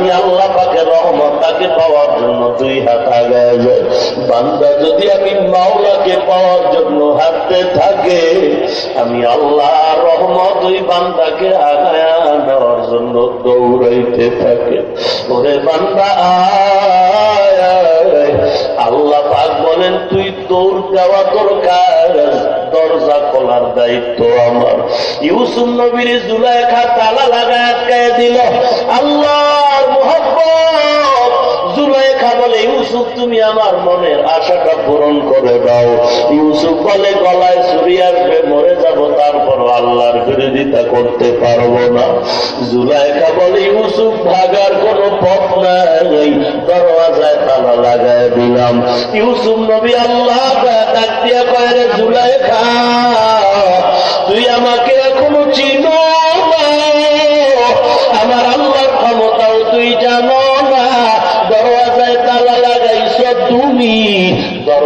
আমি আল্লাহ পাকে রহমত, তাকে পাওয়ার জন্য দুই হাত আগায় যায় বান্দা যদি আমি মাওলাকে পাওয়ার জন্য হাঁটতে থাকে, আমি আল্লাহ রহমত ওই বান্দাকে আগায় নেওয়ার জন্য দৌড়াইতে থাকে। ওরে বান্দা। আল্লাহ পাক বলেন, তুই দৌড় দেওয়া দরকার, দরজা খোলার দায়িত্ব আমার। ইউসুফ নবীর জুলাইখা তালা লাগায় আটকায় দিল। ইউসুফ, তুমি আমার মনের আশাটা পূরণ করে দাও। ইউসুফ বলে, গলায় ছুরি আসবে, মরে যাব, তারপর আল্লাহর বিরোধিতা করতে পারব না। জুলাইখা বলে, ইউসুফ, ভাগার কোনো পথ নাই, দরওয়াজায় তালা লাগায় দিলাম। ইউসুফ নবী আল্লাহ দিয়া কয়, রে জুলাইখা তুই আমাকে এখনও চিনো আমার আল্লাহর ক্ষমতাও তুই জানো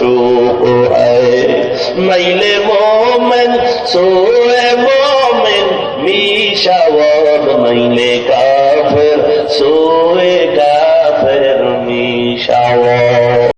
معشوق ہے۔ میل مومن سوئے مومن میشا میل کافر سوئے